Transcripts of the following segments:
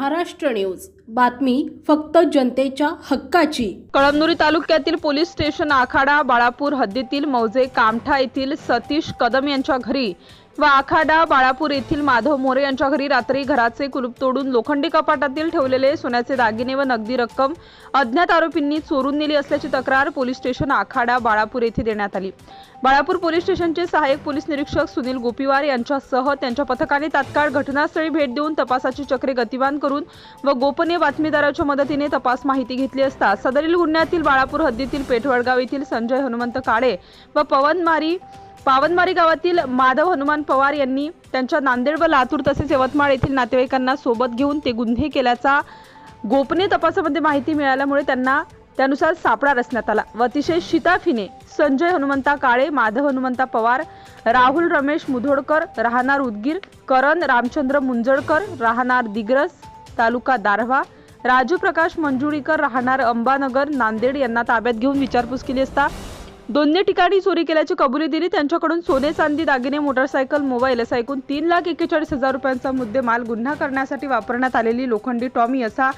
Maharashtra news. बातमी फक्त जनतेच्या हक्काची. कळमनुरी तालुक्यातील पोलीस स्टेशन आखाडा बाळापूर हद्दीतील मौजे कामठा येथील सतीश कदम यांच्या घरी व आखाडा बाळापूर येथील माधव मोरे यांच्या घरी रात्री घराचे कुलूप तोडून लोखंडी कपाटातील ठेवलेले सोन्याचे दागिने व नगदी रक्कम अज्ञात आरोपींनी चोरून नेली असल्याची तक्रार पोलीस स्टेशन आखाडा बाळापूर येथे देण्यात आली. बाळापूर पोलीस स्टेशनचे सहाय्यक पोलीस निरीक्षक सुनील गोपीवार यांच्यासह त्यांच्या पथकाने तात्काळ घटनास्थळी भेट देऊन तपासाची चक्रे गतिमान करून व गोपनीय बातमीदाराच्या मदतीने तपास माहिती घेतली असता सदरील गुन्ह्यातील बाळापूर हद्दीतील पेठवडगाव येथील संजय हनुमंत काळे व पवनमारी पावनमारी गावातील माधव हनुमान पवार यांनी त्यांच्या नांदेड व लातूर तसेच यवतमाळ येथील नातेवाईकांना सोबत घेऊन ते गुन्हे केल्याचा गोपनीय तपासामध्ये माहिती मिळाल्यामुळे त्यांना त्यानुसार सापळा रचण्यात आला व अतिशय शिताफीने संजय हनुमंता काळे माधव हनुमंता पवार राहुल रमेश मुधोडकर राहणार उदगीर करण रामचंद्र मुंजळकर राहणार दिग्रस तालुका दारव्हा. राजू प्रकाश मंजुळीकर राहणार अंबानगर. नांदेड यांना ताब्यात घेऊन विचारपूस केली असता दोन्ही ठिकाणी चोरी केल्याची कबुली दिली. त्यांच्याकडून सोने चांदी दागिने मोटरसायकल मोबाईल असा एकूण तीन लाख एक्केचाळीस हजार रुपयांचा मुद्देमाल गुन्हा करण्यासाठी वापरण्यात आलेली लोखंडी टॉमी असा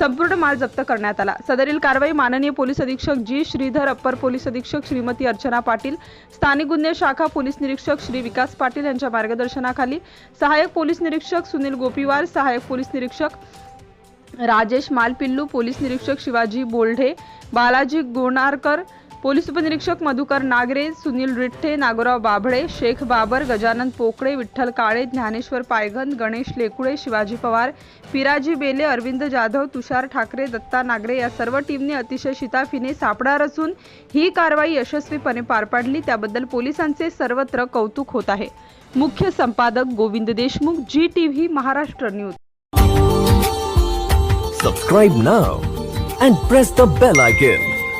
संपूर्ण माल जप्त करण्यात आला. सदरील कारवाई माननीय पोलीस अधीक्षक जी. श्रीधर अप्पर पोलीस अधीक्षक श्रीमती अर्चना पाटील स्थानिक गुन्हे शाखा पोलीस निरीक्षक श्री विकास पाटील यांच्या मार्गदर्शनाखाली सहाय्यक पोलीस निरीक्षक सुनील गोपीवार सहाय्यक पोलीस निरीक्षक राजेश मालपिल्लू पोलीस निरीक्षक शिवाजी बोल्ढे बालाजी गोणारकर पोलीस उपनिरीक्षक मधुकर नागरे सुनील रिठ्ठे नागोराव बाभळे शेख बाबर गजानन पोकळे विठ्ठल काळे ज्ञानेश्वर पायघन गणेश लेकुळे शिवाजी पवार पिराजी बेले अरविंद जाधव तुषार ठाकरे दत्ता नागरे या सर्व टीमने अतिशय शिताफीने सापडार असून ही कारवाई यशस्वीपणे पार पाडली. त्याबद्दल पोलिसांचे सर्वत्र कौतुक होत आहे. मुख्य संपादक Govind Deshmukh ji TV Maharashtra news. Subscribe now and press the bell icon